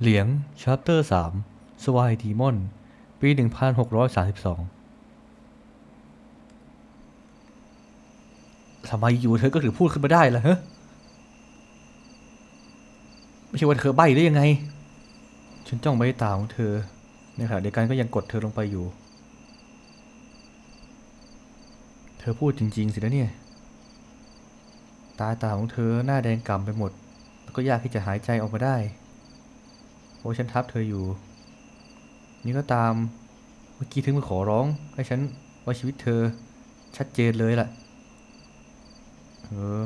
เหลียงชัปเตอร์สามสวายดีมอน ปีหนึ่งพันหกร้อยสาสิบสองทำไมอยู่เธอก็ถึงพูดขึ้นมาได้ล่ะฮะไม่ใช่ว่าเธอใบ้ได้ยังไง ฉันจ้องไปที่ตาของเธอในขณะเดียวกันก็ยังกดเธอลงไปอยู่ เธอพูดจริง ๆ สินะเนี่ย ตาตาของเธอหน้าแดงก่ำไปหมด แล้วก็ยากที่จะหายใจออกมาได้ เพราะฉันทับเธออยู่ นี่ก็ตาม เมื่อกี้ถึงมาขอร้อง ให้ฉันไว่าชีวิตเธอ ชัดเจนเลยล่ะเออ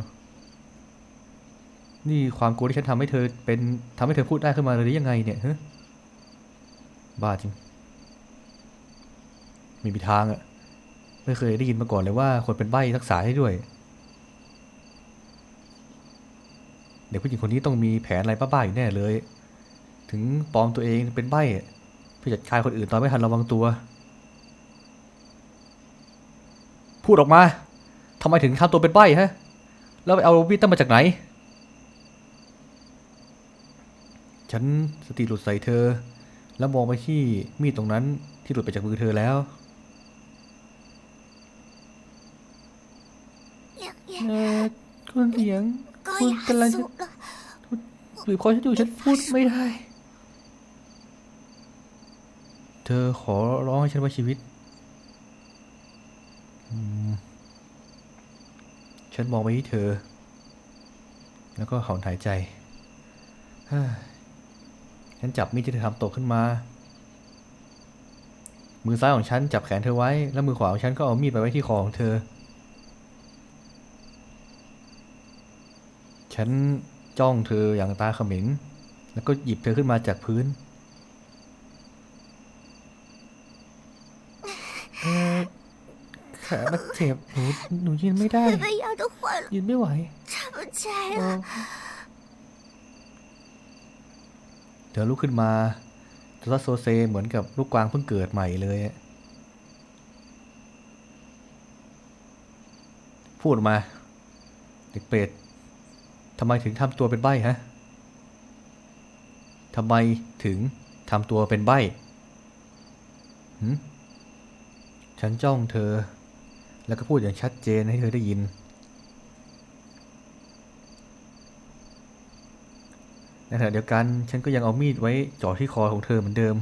นี่ความกลัวที่ฉันทำให้เธอเป็นทำให้เธอพูดได้ขึ้นมาเลยหรือยังไงเนี่ยฮะบ้าจริงมีมีทางอะไม่เคยได้ยินมาก่อนเลยว่าคนเป็นใบ้รักษาให้ด้วย เด็กผู้หญิงคนนี้ต้องมีแผนอะไรบ้าๆอยู่แน่เลย ถึงปลอมตัวเองเป็นใบ้เพื่อจัดการคนอื่นตอนไม่ทันระวังตัว พูดออกมาทำไมถึงข้ามตัวเป็นใบ้ฮะ แล้วไปเอาวิตตอร์มาจากไหน ฉันสติหลุดใส่เธอ แล้วมองไปที่มีดตรงนั้นที่หลุดไปจากมือเธอแล้วคุณเสียงคุณกำลังจะหรือพอฉันยู่ฉันพูดไม่ได้ ธอขอร้องให้ฉันไว้ชีวิต ฉันมองไปที่เธอ แล้วก็ถอนหายใจ ฉันจับมีดที่เธอทำตกขึ้นมา มือซ้ายของฉันจับแขนเธอไว้ แล้วมือขวาของฉันก็เอามีดไปไว้ที่คอของเธอ ฉันจ้องเธออย่างตาเขม็ง แล้วก็หยิบเธอขึ้นมาจากพื้น เออ ขามันเจ็บหนูหนูยืนไม่ได้ยายามทุกคนยืนไม่ไหวทำใจเละอเธอลุกขึ้นมาเธอโซเซเหมือนกับลูกกวางเพิ่งเกิดใหม่เลยพูดออกมา เด็กเปรตทำไมถึงทำตัวเป็นใบ้ฮะทำไมถึงทำตัวเป็นใบ้ฉันจ้องเธอ แล้วก็พูดอย่างชัดเจนให้เธอได้ยิน ในขณะเดียวกันฉันก็ยังเอามีดไว้จ่อที่คอของเธอเหมือนเดิม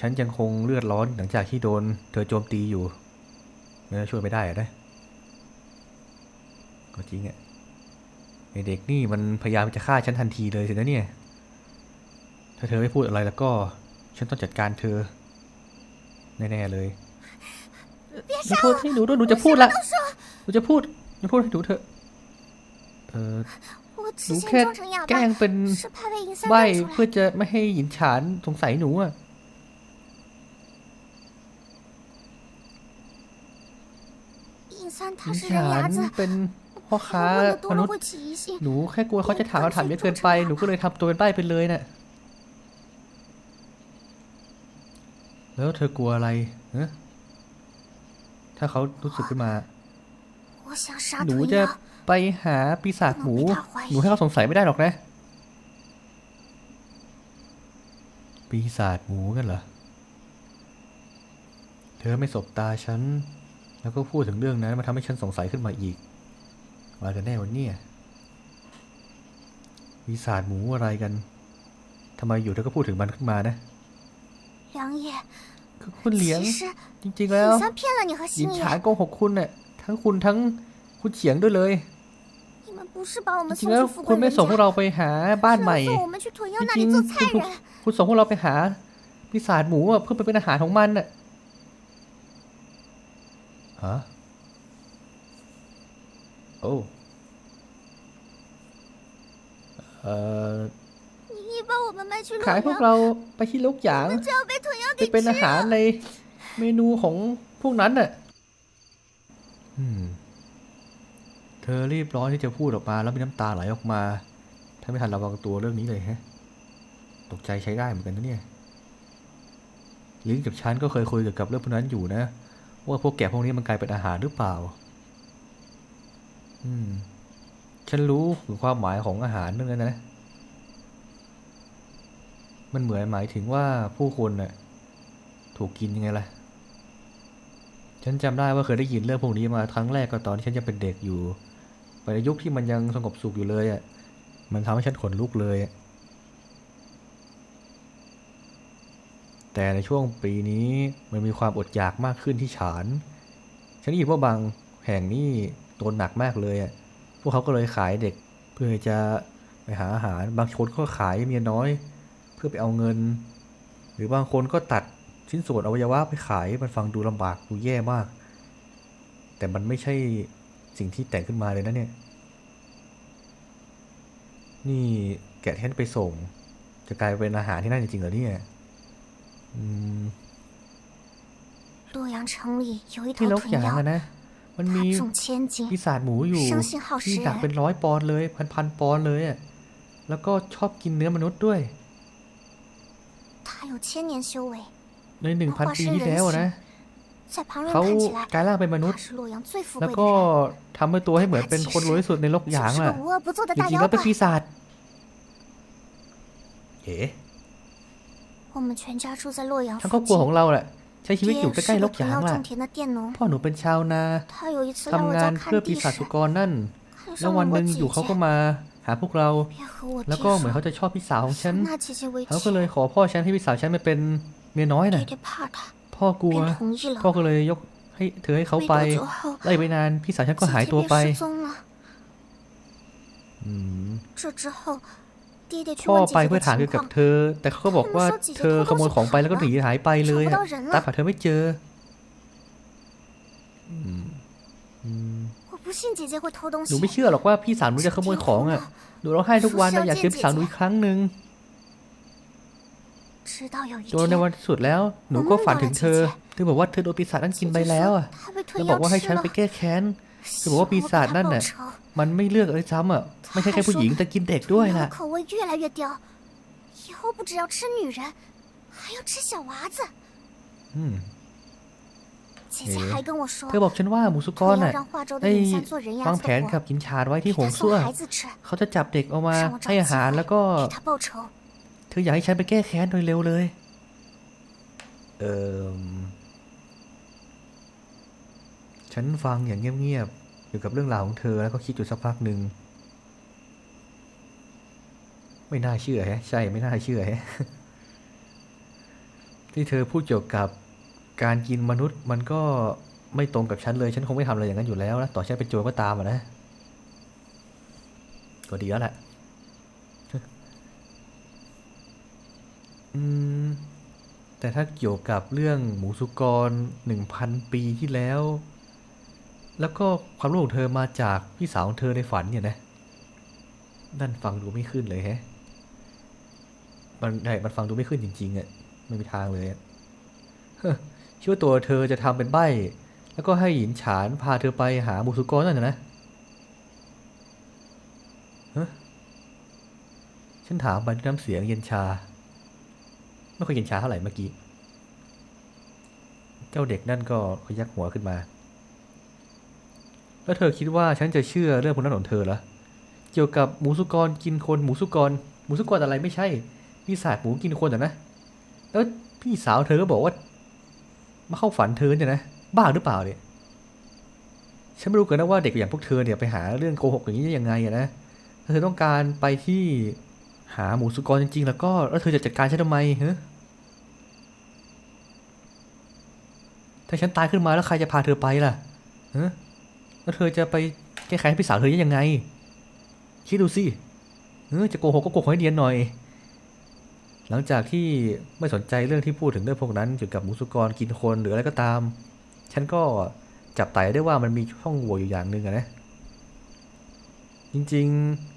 ฉันยังคงเลือดร้อนหลังจากที่โดน เธอโจมตีอยู่เนื้อช่วยไม่ได้อะนะก็จริงอะไอเด็กนี่มันพยายามจะฆ่าฉันทันทีเลยสินะเนี่ย ถ้าเธอไม่พูดอะไรแล้วก็ ฉันต้องจัดการเธอ แน่ ๆ เลย หนูพูดให้หนูด้วยหนูจะพูดละหนูจะพูดหนูพูดให้หนูเถอะเออหนูแค่แกล้งเป็นใบเพื่อจะไม่ให้หยินฉานสงสัยหนูอะหยินฉานเป็นพ่อค้ามนุษย์หนูแค่กลัวเขาจะถามคำถามเยอะเกินไปหนูก็เลยทำตัวเป็นใบไปเลยน่ะแล้วเธอกลัวอะไรเนอะ ถ้าเขารู้สึกขึ้นมา หนูจะไปหาปีศาจหมู หนูให้เขาสงสัยไม่ได้หรอกนะ ปีศาจหมูกันเหรอ เธอไม่สบตาฉัน แล้วก็พูดถึงเรื่องนั้นมาทำให้ฉันสงสัยขึ้นมาอีกว่ากันแน่วันนี้ปีศาจหมูอะไรกันทำไมอยู่เธอก็พูดถึงมันขึ้นมานะหลางเย่ คือคุณเหลียง จริงๆแล้วหญิงฉานโกหกคุณเนี่ยทั้งคุณทั้งคุณเฉียงด้วยเลยจริงๆแล้วคุณไม่ส่งพวกเราไปหาบ้านใหม่จริงๆคุณส่งพวกเราไปหาปีศาจหมูเพื่อไปเป็นอาหารของมันน่ะฮะโอ้เอ่อ ขายพวกเราไปที่ลูกหยางไปเป็นอาหารในเมนูของพวกนั้นน่ะเธอรีบร้อนที่จะพูดออกมาแล้วมีน้ำตาไหลออกมา ถ้าไม่ทันระวังตัวเรื่องนี้เลยฮะ ตกใจใช้ได้เหมือนกันนะเนี่ย ลิ้นกับฉันก็เคยคุยกี่ยวกับเรื่องพวกนั้นอยู่นะ ว่าพวกแกะพวกนี้มันกลายเป็นอาหารหรือเปล่า อืม ฉันรู้ถึงความหมายของอาหารเรื่องนั้นนะ มันเหมือนหมายถึงว่าผู้คนน่ะถูกกินยังไงล่ะ ฉันจำได้ว่าเคยได้ยินเรื่องพวกนี้มาครั้งแรกก็ตอนที่ฉันยังเป็นเด็กอยู่ ไปในยุคที่มันยังสงบสุขอยู่เลยอะ มันทำให้ฉันขนลุกเลย แต่ในช่วงปีนี้มันมีความอดอยากมากขึ้นที่ฉาน ฉันได้ยินว่าบางแห่งนี่โดนหนักมากเลยอะ พวกเขาก็เลยขายเด็ก เพื่อจะไปหาอาหาร บางคนก็ขายเมียน้อย พื่อไปเอาเงิน หรือบางคนก็ตัดชิ้นส่วนอวัยวะไปขาย มันฟังดูลำบากดูแย่มาก แต่มันไม่ใช่สิ่งที่แต่งขึ้นมาเลยนะเนี่ย นี่แกะที่ฉันไปส่ง จะกลายเป็นอาหารที่นั่นจริงๆเหรอเนี่ย อืม 洛阳城里有一头 ที่ลก 豚 หยาง 妖 อะ，นะ มันมี 它重千斤 ปี，ศาจหมูอยู่ 生性好 ที่ 食 หนักเป็น 人， ร้อยปอนด์เลยพันพันๆปอนด์เลยอะแล้วก็ชอบกินเนื้อมนุษย์ด้วย 它有 千年修为， ในหนึ่งพันปีที่แล้วอะนะ 在旁人 เขา 看起来， กลายร่างเป็นมนุษ 它 ย์ 是洛阳最富 แล้ว 贵的 ก็ 人， ทำให้ตัวให้เหมือนเป็นคนรวยที่สุดในโลกหยาง 就是 อะ 个无恶不作的 จ 大 ริงๆ 妖 แล้วเป็นปี 怪。 ศาจเอ๋ 我们全家住在洛阳 ทั้งคร 附 อบครัวขอ 近 ง。เราแหละใช้ชีวิตอยู่ 爹 ใกล้ 是 ๆโล 个 กหยา 豚 ง 药 ล่ะ 种田的佃农， พ่อหนูเป็นชาวนา 他有一次来 ทำ 我 งาน 家 เพื่อ 看 ปี 地 ศาจ 时 สุ，กรนั่น 看 แล้ว 上 วัน 了 ห 我 นึ่ง 姐 อยู่เขาก็ 姐， มา หาพวกเรา แล้วก็เหมือนเขาจะชอบพี่สาวของฉันเขาก็เลยขอพ่อฉันให้พี่สาวฉันมาเป็นเมียน้อยหน่อยพ่อกลัว พ่อก็เลยยกให้เธอให้เขาไปไล่ไปนานพี่สาวฉันก็หายตัวไปพ่อไปเพื่อถามเกี่ยวกับเธอ แต่เขาก็บอกว่าเธอขโมยของไปแล้วก็หนีหายไปเลยตามหาเธอไม่เจอ อืม หนูไม่เชื่อหรอกว่าพี่สาวหนูจะขโมยของอะหนูร้องไห้ทุกวันนะอยากเจอพี่สาวหนูอีกครั้งหนึ่งจนในวันสุดแล้วหนูก็ฝันถึงเธอเธอบอกว่าเธอโดนปีศาจนั่นกินไปแล้วอะแล้วบอกว่าให้ฉันไปแก้แค้นเธอบอกว่าปีศาจนั่นน่ะมันไม่เลือกอะไซ้ำอะไม่ใช่แค่ผู้หญิงแต่กินเด็กด้วยล่ะอืม เธอบอกฉันว่าหมูสุกรน่ะได้วางแผนขับกินชาดไว้ที่หงซั่วเขาจะจับเด็กเอามาให้อาหารแล้วก็ เธออยากให้ฉันไปแก้แค้นโดยเร็วเลย เออฉันฟังอย่างเงียบๆอยู่กับเรื่องราวของเธอแล้วก็คิดอยู่สักพักหนึ่งไม่น่าเชื่อแฮะใช่ไม่น่าเชื่อแฮะที่เธอพูดเกี่ยวกับ การกินมนุษย์มันก็ไม่ตรงกับฉันเลย ฉันคงไม่ทำอะไรอย่างนั้นอยู่แล้วนะต่อฉันเป็นโจรก็ตามอะนะ ก็ดีแล้วแหละอืมแต่ถ้าเกี่ยวกับเรื่องหมูสุกรหนึ่งพันปีที่แล้ว แล้วก็ความรู้ของเธอมาจากพี่สาวของเธอในฝันเนี่ยนะนั่นฟังดูไม่ขึ้นเลยแฮะ มันใช่มันฟังดูไม่ขึ้นจริงๆอะไม่มีทางเลยอะ คิดว่าตัวเธอจะทำเป็นใบ้ แล้วก็ให้หยินฉานพาเธอไปหาหมูสุกรนั่นนะนะฮะฉันถามไปด้วยน้ำเสียงเย็นชา ไม่ค่อยเย็นชาเท่าไหร่เมื่อกี้ เจ้าเด็กนั่นก็ขยักหัวขึ้นมา แล้วเธอคิดว่าฉันจะเชื่อเรื่องพวกนั้นของเธอเหรอ เกี่ยวกับหมูสุกรกินคนหมูสุกรหมูสุกรอะไรไม่ใช่ปีศาจหมูกินคนอะนะ แล้วพี่สาวเธอก็บอกว่า มาเข้าฝันเธอเนี่ยนะ บ้าหรือเปล่าเนี่ยฉันไม่รู้เกินนะว่าเด็กอย่างพวกเธอเนี่ยไปหาเรื่องโกหกอย่างนี้ได้ยังไงอะนะถ้าเธอต้องการไปที่หาหมูสุกรจริงๆ แล้วก็แล้วเธอจะจัดการฉันทำไมฮะถ้าฉันตายขึ้นมาแล้วใครจะพาเธอไปล่ะฮะแล้วเธอจะไปแก้ไขให้พี่สาวเธอได้ยังไง คิดดูสิเออจะโกหกก็โกหกให้เนียนหน่อย หลังจากที่ไม่สนใจเรื่องที่พูดถึงเรื่องพวกนั้นเกี่ยวกับหมูสุกรกินคนหรืออะไรก็ตาม ฉันก็จับไต่ได้ว่ามันมีช่องโหว่อยู่อย่างหนึ่งนะ จริง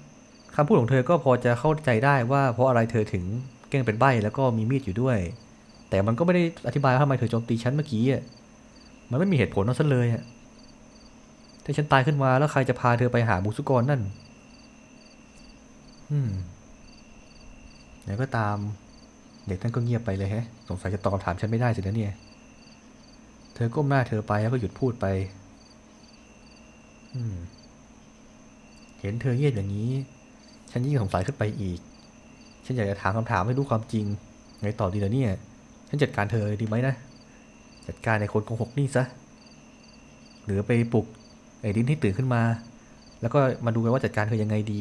ๆคำพูดของเธอก็พอจะเข้าใจได้ว่าเพราะอะไรเธอถึงแกล้งเป็นใบ้แล้วก็มีมีดอยู่ด้วย แต่มันก็ไม่ได้อธิบายว่าทำไมเธอโจมตีฉันเมื่อกี้อะมันไม่มีเหตุผลนั่นซะเลยถ้าฉันตายขึ้นมาแล้วใครจะพาเธอไปหาหมูสุกรนั่น อืมไหนก็ตาม เด็กนั่นก็เงียบไปเลยแฮะ สงสัยจะตอบคำถามฉันไม่ได้สินะเนี่ย เธอก้มหน้าเธอไปแล้วก็หยุดพูดไปอืมเห็นเธอเงียบอย่างนี้ ฉันยิ่งสงสัยขึ้นไปอีก ฉันอยากจะถามคำถามให้รู้ความจริง ไงต่อดีล่ะเนี่ย ฉันจัดการเธอดีไหมนะ จัดการในคนโกหกนี่ซะ หรือไปปลุกไอ้ดินให้ตื่นขึ้นมา แล้วก็มาดูกันว่าจัดการเธอยังไงดี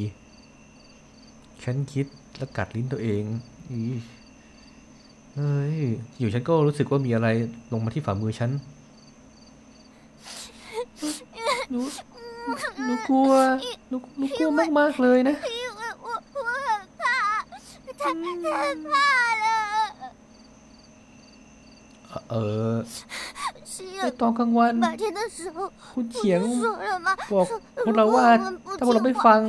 ฉันคิดแล้วกัดลิ้นตัวเอง อี เฮ้ย อยู่ฉันก็รู้สึกว่ามีอะไรลงมาที่ฝ่ามือฉัน หนู หนูกลัว หนูหนูกลัวมากๆเลยนะ 因为我我很怕，太太怕了。 เออ 是 ใน 有 ตอนกลางวัน 白天的时候， คุณ 不 เฉียง 是说了吗？ บอก 说 พวก 如 เรา 果 ว่า 我们不 ถ้าพวกเราไม่ 听话 ฟัง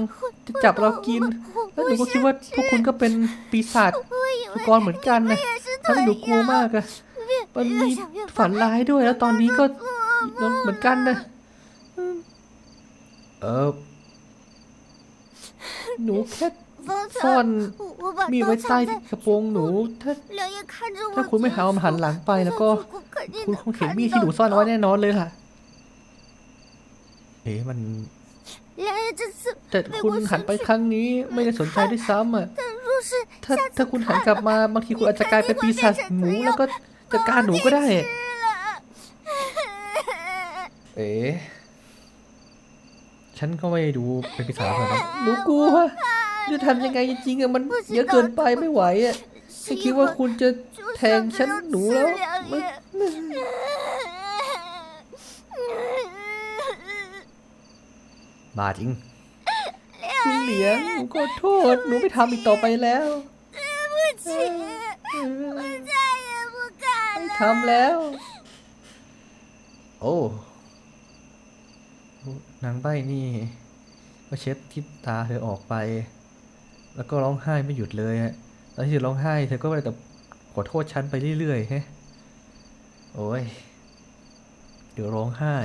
จะจับเรากิน 我 แล้วหนู 不 ก็คิดว่าพวกคุณก็เป็นปีศาจ 我以 มัง 为 กรเหมือนกันนะ 也是 ทำให้หนูกลัวมากอะมันมีฝันร้ายด้วยแล้วตอนนี้ก็เหมือนกันนะเออหนูแค่ซ่อนมีไว้ใต้กระโปรงหนู ถ้าถ้าคุณไม่หามันหันหลังไปแล้วก็ คุณคงเห็นมีดที่หนูซ่อนไว้แน่นอนเลยค่ะเฮ้มันแต่คุณหันไปครั้งนี้ไม่ได้สนใจด้วยซ้ำอะ ถ้าถ้าคุณหันกลับมาบางทีคุณอาจจะกลายเป็นปีศาจหมูแล้วก็จัดการหนูก็ได้了，เอ๊ะฉันก็ไม่ดูเป็นปีศาจเหมือนกันหนูกลัวจะทำยังไงจริงๆอะมันเยอะเกินไปไม่ไหวอะไม่คิดว่าคุณจะแทงฉันหนูแล้วมันบาจริง ลุงเหลียงหนูขอโทษหนูไม่ทำอีกต่อไปแล้วไม่ทำแล้ว โอ้นางใบ้นี่ ก็เช็ดทิศตาเธอออกไป แล้วก็ร้องไห้ไม่หยุดเลยฮะตอนที่ร้องไห้เธอก็ไปแต่ขอโทษฉันไปเรื่อยๆฮะโอ้ย เดี๋ยวร้องไห้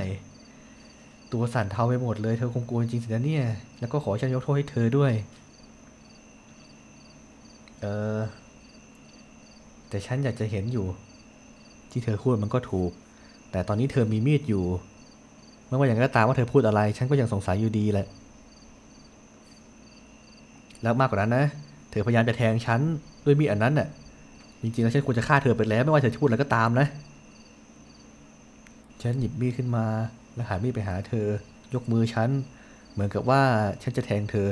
ตัวสั่นเทาไปหมดเลยเธอคงกลัวจริงสินะเนี่ย แล้วก็ขอฉันยกโทษให้เธอด้วย เออ แต่ฉันอยากจะเห็นอยู่ ที่เธอพูดมันก็ถูก แต่ตอนนี้เธอมีมีดอยู่ไม่ว่าอย่างไรก็ตามว่าเธอพูดอะไร ฉันก็ยังสงสัยอยู่ดีแหละ แล้วมากกว่านั้นนะ เธอพยายามจะแทงฉันด้วยมีดอันนั้นน่ะ จริงๆแล้วฉันควรจะฆ่าเธอไปแล้ว ไม่ว่าเธอจะพูดอะไรก็ตามนะ ฉันหยิบมีดขึ้นมา แล้วหันมีดไปหาเธอ ยกมือฉัน เหมือนกับว่าฉันจะแทงเธอ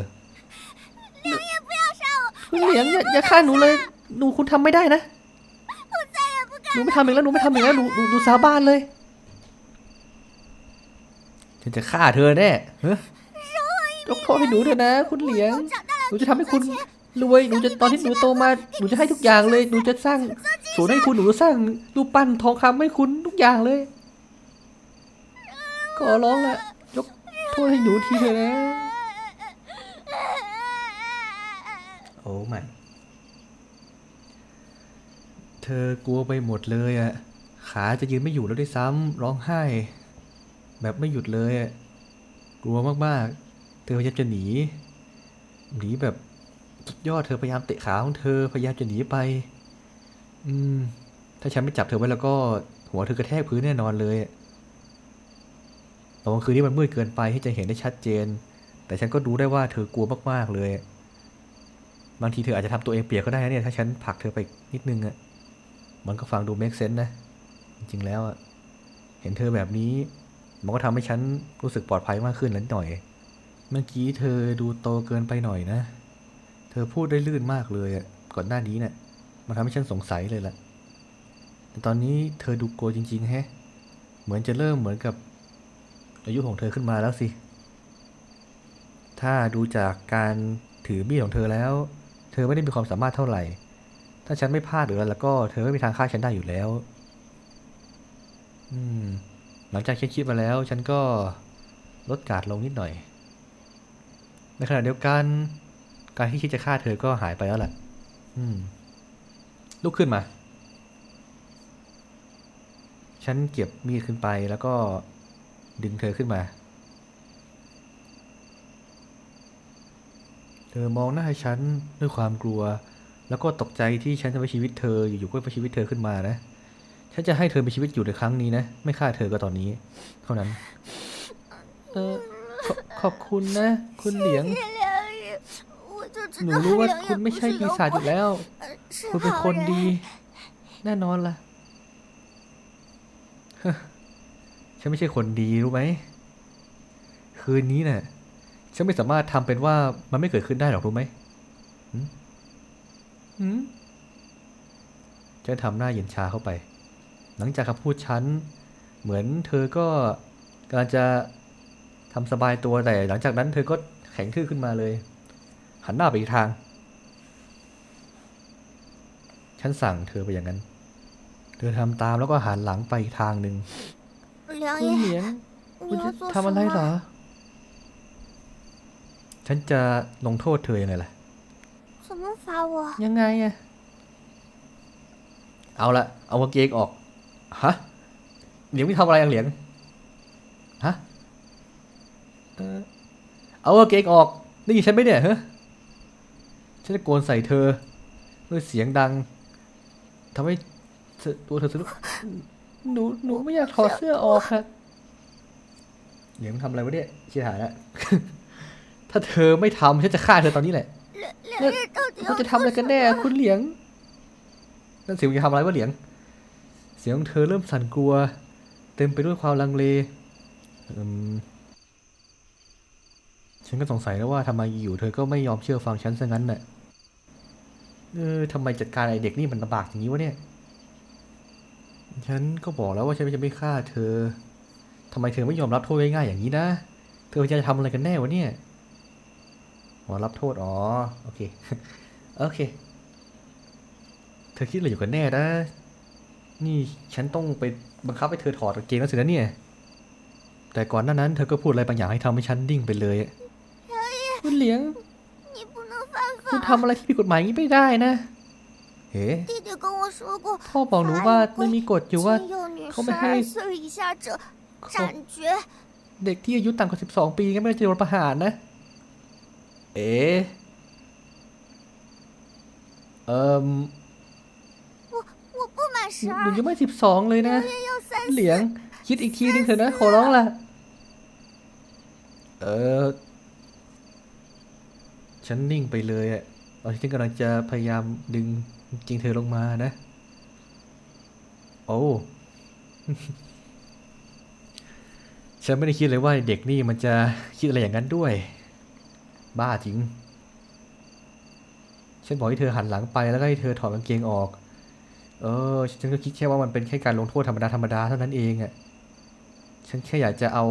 คุณเหลียงอย่าอย่าฆ่าหนูเลยหนูคุณทำไม่ได้นะหนูไม่ทำอีกแล้วหนูไม่ทำอีกแล้วหนูหนูหนูสาบานเลย ฉันจะฆ่าเธอแน่เฮ้ยยกโทษให้หนูเถอะนะ คุณเหลียงหนูจะทำให้คุณรวยหนูจะตอนที่หนูโตมาหนูจะให้ทุกอย่างเลยหนูจะสร้างศูนย์ให้คุณหนูจะสร้างรูปปั้นทองคำให้คุณทุกอย่างเลย ขอร้องละยกโทษให้หนูทีเถอะนะ โอ้ไม่เธอกลัวไปหมดเลยอะขาจะยืนไม่อยู่แล้วด้วยซ้ำร้องไห้ แบบไม่หยุดเลยอะกลัวมากๆ เธอพยายามจะหนี หนีแบบสุดยอดเธอพยายามเตะขาของเธอพยายามจะหนีไป อืม ถ้าฉันไม่จับเธอไว้แล้วก็ หัวเธอกระแทกพื้นแน่นอนเลยอะ ตอนกลางคืนนี้มันมืดเกินไปที่จะเห็นได้ชัดเจน แต่ฉันก็รู้ได้ว่าเธอกลัวมากๆเลย บางทีเธออาจจะทำตัวเองเปียกก็ได้นะเนี่ย ถ้าฉันผลักเธอไปนิดนึงอะมันก็ฟังดู make sense นะ จริงๆแล้วอะเห็นเธอแบบนี้ มันก็ทำให้ฉันรู้สึกปลอดภัยมากขึ้นนิดหน่อย เมื่อกี้เธอดูโตเกินไปหน่อยนะ เธอพูดได้ลื่นมากเลยอะก่อนหน้านี้เนะ่ะมันทำให้ฉันสงสัยเลยแหละแต่ตอนนี้เธอดูกลัวจริงๆแฮะ เหมือนจะเริ่มเหมือนกับ อายุของเธอขึ้นมาแล้วสิ ถ้าดูจากการถือมีดของเธอแล้ว เธอไม่ได้มีความสามารถเท่าไหร่ ถ้าฉันไม่พลาดหรืออะไรแล้วก็เธอไม่มีทางฆ่าฉันได้อยู่แล้ว อืม หลังจากคิดคิดมาแล้ว ฉันก็ลดการลงนิดหน่อย ในขณะเดียวกัน การที่คิดจะฆ่าเธอก็หายไปแล้วแหละอืม ลุกขึ้นมา ฉันเก็บมีดขึ้นไปแล้วก็ ดึงเธอขึ้นมา เธอมองหน้าฉันด้วยความกลัว แล้วก็ตกใจที่ฉันจะไปชีวิตเธออยู่ๆก็ไปชีวิตเธอขึ้นมานะ ฉันจะให้เธอไปชีวิตอยู่ในครั้งนี้นะ ไม่ฆ่าเธอก็ตอนนี้ เท่านั้น เออขอขอบคุณนะ คุณเหลียง หนูรู้ว่าคุณไม่ใช่ปีศาจอยู่แล้ว คุณเป็นคนดี แน่นอนล่ะ ฉันไม่ใช่คนดีรู้ไหม คืนนี้น่ะ ฉันไม่สามารถทำเป็นว่ามันไม่เกิดขึ้นได้หรอกรู้ไหมหืมหืมฉันทำหน้าเย็นชาเข้าไป หลังจากคำพูดฉัน เหมือนเธอก็กำลังจะทำสบายตัวแต่หลังจากนั้นเธอก็แข็งทื่อขึ้นมาเลย หันหน้าไปอีกทาง ฉันสั่งเธอไปอย่างนั้น เธอทำตามแล้วก็หันหลังไปอีกทางหนึ่ง 良 คุณเห 爷， ลียง คุณ 你 จะ 要做 ทำ 什 อะไรเหร 么 อ？ฉันจะลงโทษเธอยังไงล่ะ 怎么罚我？ ยังไงอะเอาละ เอากางเกงออก ฮะ เหลียงไม่ทำอะไรอะเหลียง ฮะ เออเอากางเกงออก ได้ยินฉันไหมเนี่ยฮะฉันจะโกนใส่เธอด้วยเสียงดังทำให้เธอตัวเธอสะดุ้ง หนูหนูไม่อยากถอดเสื้อออกครับเดี๋ยวมึงทำอะไรวะเนี่ยชิหายแล้วถ้าเธอไม่ทำฉันจะฆ่าเธอตอนนี้แหละเขาจะทำอะไรกันแน่คุณเหลียง นั่นเสียงจะทำอะไรวะเหลียง เสียงของเธอเริ่มสั่นกลัว เต็มไปด้วยความลังเลฉันก็สงสัยแล้วว่าทำไมอยู่เธอก็ไม่ยอมเชื่อฟังฉันซะงั้นน่ะ เออทำไมจัดการไอเด็กนี่มันลำบากอย่างนี้วะเนี่ย ฉันก็บอกแล้วว่าฉันจะไม่ฆ่าเธอ ทำไมเธอไม่ยอมรับโทษง่ายๆอย่างนี้นะ เธอจะทำอะไรกันแน่วะเนี่ยอ๋อรับโทษอ๋อโอเคโอเค เธอคิดอะไรอยู่กันแน่นะนี่ฉันต้องไปบังคับให้เธอถอดเกงแล้วสินะเนี่ย แต่ก่อนหน้านั้นเธอก็พูดอะไรบางอย่างให้ทำให้ฉันดิ่งไปเลยคุณเลี้ยง คุณทำอะไรที่ผิดกฎหมายงี้ไม่ได้นะ เฮ้พ่อบอกหนูว่ามันมีกฎอยู่ว่าเขาไม่ให้เด็กที่อายุต่ำกว่าองปีก็ไม่ได้จะโดนประหารนะ เอ๋เอิมหนูยังไม่สิบสองเลยนะ เหลียงคิดอีกทีนึงเถอะนะ ขอร้องละเออ ฉันนิ่งไปเลยอะตอนที่ฉันกำลังจะพยายามดึง จริงเธอลงมานะ โอ้ฉันไม่ได้คิดเลยว่าเด็กนี่มันจะคิดอะไรอย่างนั้นด้วย บ้าจริง ฉันบอกให้เธอหันหลังไปแล้วก็ให้เธอถอดกางเกงออก เออ ฉันก็คิดแค่ว่ามันเป็นแค่การลงโทษธรรมดาธรรมดาเท่านั้นเองอะ่ะ ฉันแค่อยากจะเอา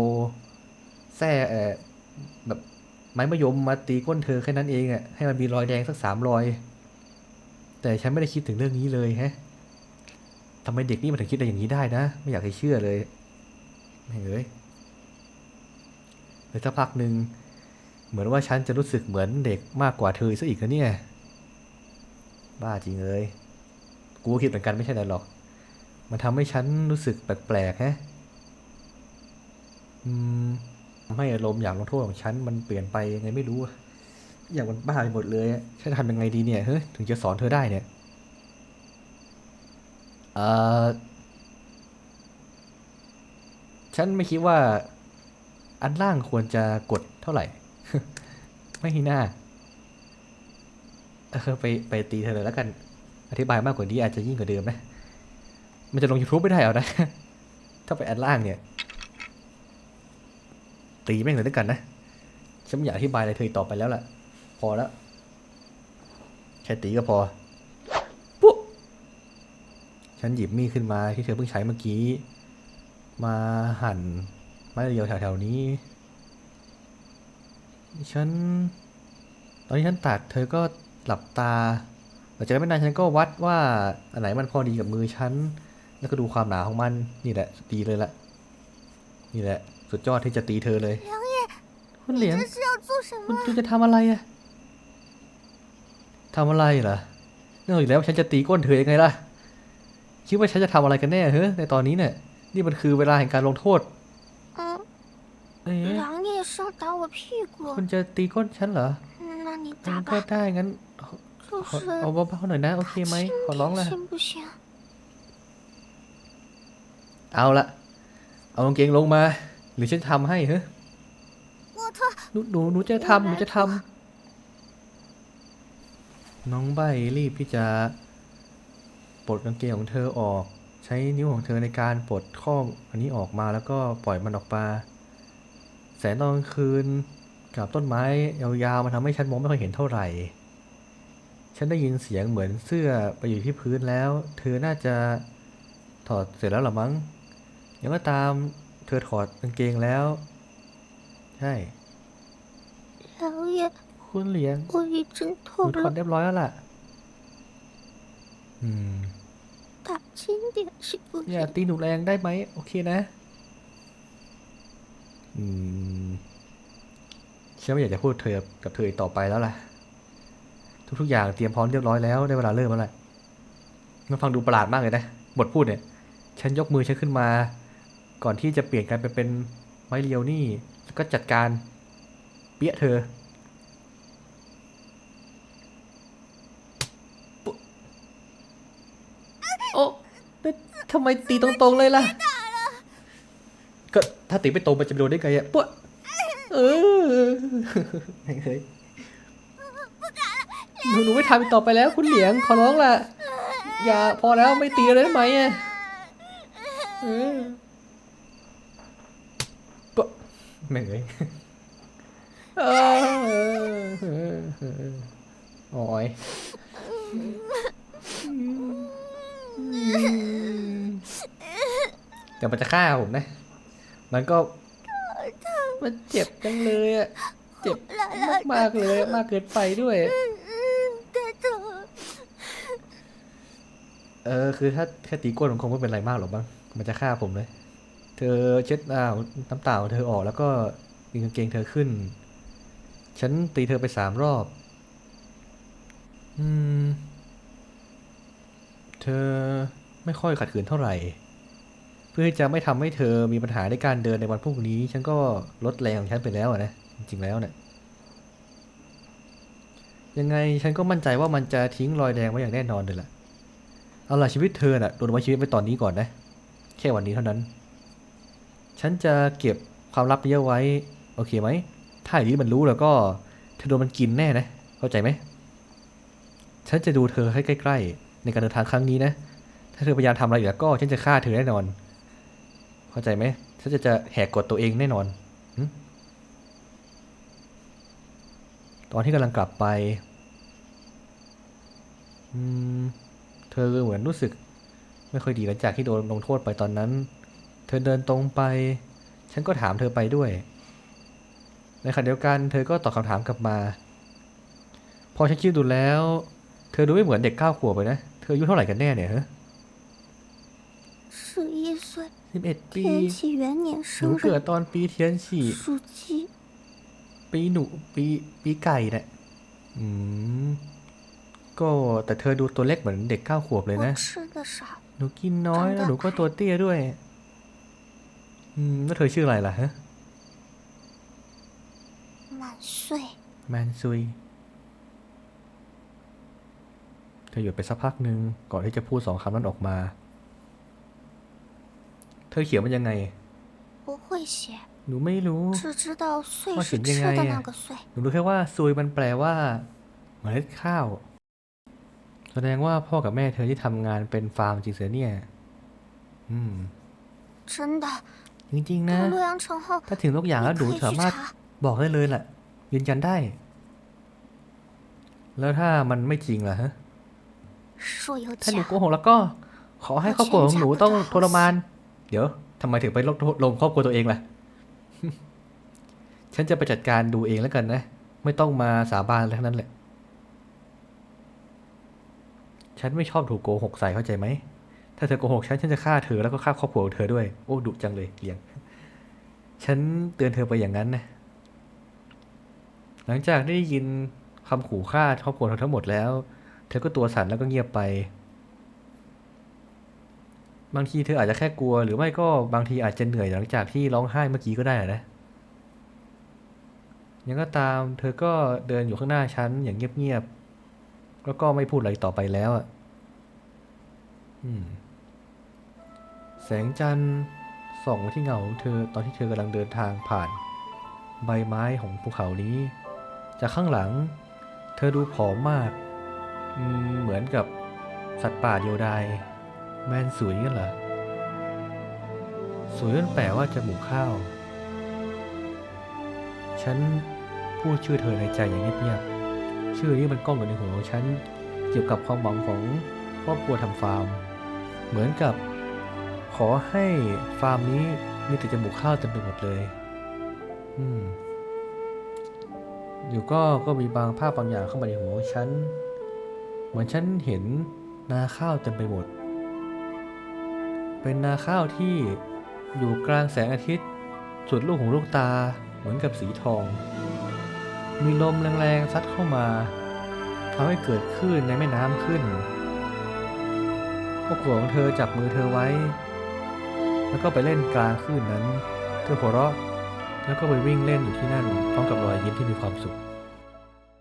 แส้แบบไม้มะยมมาตีก้นเธอแค่นั้นเองอะ่ะให้มันมีรอยแดงสักสามรอย แต่ฉันไม่ได้คิดถึงเรื่องนี้เลยแฮะทำไมเด็กนี่มันถึงคิดอะไรอย่างนี้ได้นะ ไม่อยากให้เชื่อเลยไม่เอ้ยเลยสักพักหนึ่งเหมือนว่าฉันจะรู้สึกเหมือนเด็กมากกว่าเธอซะอีกนะเนี่ย บ้าจริงเลยกูคิดเหมือนกันไม่ใช่อะไรหรอก มันทำให้ฉันรู้สึกแปลกๆฮะอืมทำให้อารมณ์อยากลงโทษของฉันมันเปลี่ยนไปยังไงไม่รู้อะ อย่างมันบ้าไปหมดเลยฉันทำยังไงดีเนี่ยเฮ้ยถึงจะสอนเธอได้เนี่ยเออฉันไม่คิดว่า อันล่างควรจะกดเท่าไหร่ ไม่น่าเออไปไปตีเธอเลยแล้วกัน อธิบายมากกว่านี้อาจจะยิ่งกว่าเดิมนะ มันจะลง YouTube ไม่ได้เอานะ ถ้าไปอันล่างเนี่ย ตีแม่งเลยแล้วกันนะ ฉันไม่อยากอธิบายอะไรเธออีกต่อไปแล้วล่ะ พอแล้วแค่ตีก็พอปุ๊บฉันหยิบมีดขึ้นมาที่เธอเพิ่งใช้เมื่อกี้ มาหั่นไม้เรียวแถวๆนี้ ฉัน ตอนที่ฉันตัดเธอก็หลับตาหลังจากนั้นไม่นานฉันก็วัดว่าอันไหนมันพอดีกับมือฉัน แล้วก็ดูความหนาของมันนี่แหละดีเลยละนี่แหละ สุดยอดที่จะตีเธอเลยคุณเหลียงคุณจะทำอะไรอะ ทำอะไรเหรอเนื่องอยู่แล้วฉันจะตีก้นเธอยังไงล่ะ คิดว่าฉันจะทำอะไรกันแน่เฮ้ยในตอนนี้เนี่ย นี่มันคือเวลาแห่งการลงโทษ 嗯， เอ๊ะ 良爷是要打我屁股 คุณ，จะตีก้นฉันเหรอ 那你 งั้น 打 ก็ 吧， ได้งั้น 就 ขอ 是 เอาเบาๆหน่อยนะ โอเคไหม ขอร้องละ 行不行？ เอาละ เอากางเกงลงมา หรือฉันทำให้เฮ้ย 我特 หนูหนูหนูจะทำหนูจะท น้องใบรีบที่จะปลดกางเกงของเธอออก ใช้นิ้วของเธอในการปลดข้ออันนี้ออกมาแล้วก็ปล่อยมันออกมา แสงตอนกลางคืนกับต้นไม้ยาวๆมันทำให้ฉันมองไม่ค่อยเห็นเท่าไหร่ ฉันได้ยินเสียงเหมือนเสื้อไปอยู่ที่พื้นแล้ว เธอน่าจะถอดเสร็จแล้วหรือมั้งยังก็ตามเธอถอดกางเกงแล้ว ใช่老爷， คุณเหรียญโอ้ยฉันถูกถอนเรียบร้อยแล้วล่ะ อืมตัดชิ้นเดียวชิบุอย่าตีหนูแรงได้ไหมโอเคนะ อืมฉันไม่อยากจะพูดเธอกับเธออีกต่อไปแล้วล่ะ ทุกๆอย่างเตรียมพร้อมเรียบร้อยแล้วได้เวลาเริ่มแล้วแหละมันฟังดูประหลาดมากเลยนะบทพูดเนี่ย ฉันยกมือฉันขึ้นมา ก่อนที่จะเปลี่ยนกลายไปเป็นไม้เรียวนี่ก็จัดการเปี้ยเธอ ทำไมตีตรงๆเลยล่ะ ก็ถ้าตีไม่ตรงมันจะไปโดนได้ไงอะปุ๊เออเฮ้ยหนูหนูไม่ทำอีกต่อไปแล้ว คุณเหลียงขอร้องล่ะ อย่าพอแล้วไม่ตีเลยได้ไหมอะเออปุ๊แม่งเอ้ยเออโอ้ย เดี๋ยวมันจะฆ่าผมนะ มันก็ มันเจ็บจังเลยอะเจ็บมากๆเลย มากเกินไปด้วย。เออ คือถ้าแค่ตีก้นมันคงไม่เป็นไรมากหรอกบ้าง มันจะฆ่าผมเลย เธอเช็ดน้ำน้ำตาของเธอออกแล้วก็ดึงกางเกงเธอขึ้น ฉันตีเธอไปสามรอบ อืม เธอไม่ค่อยขัดขืนเท่าไหร่ เพื่อจะไม่ทำให้เธอมีปัญหาในการเดินในวันพรุ่งนี้ ฉันก็ลดแรงของฉันไปแล้วนะ จริงๆแล้วเนี่ยยังไงฉันก็มั่นใจว่ามันจะทิ้งรอยแดงไว้อย่างแน่นอนเลยแหละเอาล่ะชีวิตเธอน่ะโดนไว้ชีวิตไว้ตอนนี้ก่อนนะ แค่วันนี้เท่านั้น ฉันจะเก็บความลับนี้เอาไว้ โอเคไหม ถ้าอย่างนี้มันรู้แล้วก็เธอโดนมันกินแน่นะ เข้าใจไหม ฉันจะดูเธอให้ใกล้ ๆ ในการเดินทางครั้งนี้นะ ถ้าเธอพยายามทำอะไรอีกแล้วก็ฉันจะฆ่าเธอแน่นอน เข้าใจไหมฉันจะจะแหกกฎตัวเองแน่นอน ตอนที่กำลังกลับไป เธอเหมือนรู้สึก ไม่ค่อยดีหลังจากที่โดนลงโทษไปตอนนั้น เธอเดินตรงไป ฉันก็ถามเธอไปด้วย ในขณะเดียวกันเธอก็ตอบคำถามกลับมา พอฉันคิดดูแล้ว เธอดูไม่เหมือนเด็กเก้าขวบเลยนะเธออายุเท่าไหร่กันแน่เนี่ยฮะสิบเอ็ด岁สิบเอ็ดปีหนูเกิดตอนปีเทียนฉีปีหนูปีปีไก่เนี่ยอืมก็แต่เธอดูตัวเล็กเหมือนเด็กเก้าขวบเลยนะหนูกินน้อยแล้วหนูก็ตัวเตี้ยด้วย อืมแล้วเธอชื่ออะไรล่ะฮะมันซุยมันซุย เธอหยุดไปสักพักหนึ่งก่อนที่จะพูดสองคำนั้นออกมา เธอเขียนมันยังไง 不会写， หนูไม่รู้ 只知道岁我是写进吃来呀的那个岁。 หนูรู้แค่ว่าซุยมันแปลว่าเมล็ดข้าว แสดงว่าพ่อกับแม่เธอที่ทำงานเป็นฟาร์มจริงเสียเนี่ย อืม 真的， จริง ๆ นะ 到洛阳城后， ถ้าถึงทุกอย่างแล้ว 你 หนู 可以去 สามารถ 查。 บอกได้เลยแหละยืนยันได้ แล้วถ้ามันไม่จริงล่ะฮะ 说有 ถ้าหนูโก，หกแล้วก็ ขอให้ครอบครัวของหนูต้องทรมาน เดี๋ยวทำไมถึงไปลงลงครอบครัวตัวเองล่ะ ฉันจะไปจัดการดูเองแล้วกันนะ ไม่ต้องมาสาบานอะไรทั้งนั้นแหละ ฉันไม่ชอบถูกโกหกใส่เข้าใจไหม ถ้าเธอโกหกฉันฉันจะฆ่าเธอแล้วก็ฆ่าครอบครัวเธอด้วย โอ้ดุจังเลยเลียง ฉันเตือนเธอไปอย่างนั้นนะ หลังจากได้ยินคำขู่ฆ่าครอบครัวเธอทั้งหมดแล้ว เธอก็ตัวสั่นแล้วก็เงียบไป บางทีเธออาจจะแค่กลัว หรือไม่ก็บางทีอาจจะเหนื่อยหลังจากที่ร้องไห้เมื่อกี้ก็ได้นะยังก็ตาม เธอก็เดินอยู่ข้างหน้าฉันอย่างเงียบๆแล้วก็ไม่พูดอะไรต่อไปแล้วอะแสงจันทร์ส่องมาที่เงาของเธอตอนที่เธอกำลังเดินทางผ่าน ใบไม้ของภูเขานี้ จากข้างหลัง เธอดูผอมมาก เหมือนกับสัตว์ป่าเดียวดายแมนสวยงั้นเหรอสวยนั่นแปลว่าจมูกข้าว ฉันพูดชื่อเธอในใจอย่างเงียบๆชื่อนี้มันก้องอยู่ในหัวของฉันเกี่ยวกับความหวังของครอบครัวทำฟาร์ม เหมือนกับ ขอให้ฟาร์มนี้มีแต่จมูกข้าวเต็มไปหมดเลย อืมอยู่ก็ก็มีบางภาพบางอย่างเข้ามาในหัวของฉัน เหมือนฉันเห็นนาข้าวเต็มไปหมด เป็นนาข้าวที่อยู่กลางแสงอาทิตย์ สุดลูกหูลูกตาเหมือนกับสีทอง มีลมแรงๆซัดเข้ามาทำให้เกิดคลื่นในแม่น้ำขึ้นครอบครัวของเธอจับมือเธอไว้ แล้วก็ไปเล่นกลางคลื่นนั้น เธอหัวเราะแล้วก็ไปวิ่งเล่นอยู่ที่นั่นพร้อมกับรอยยิ้มที่มีความสุข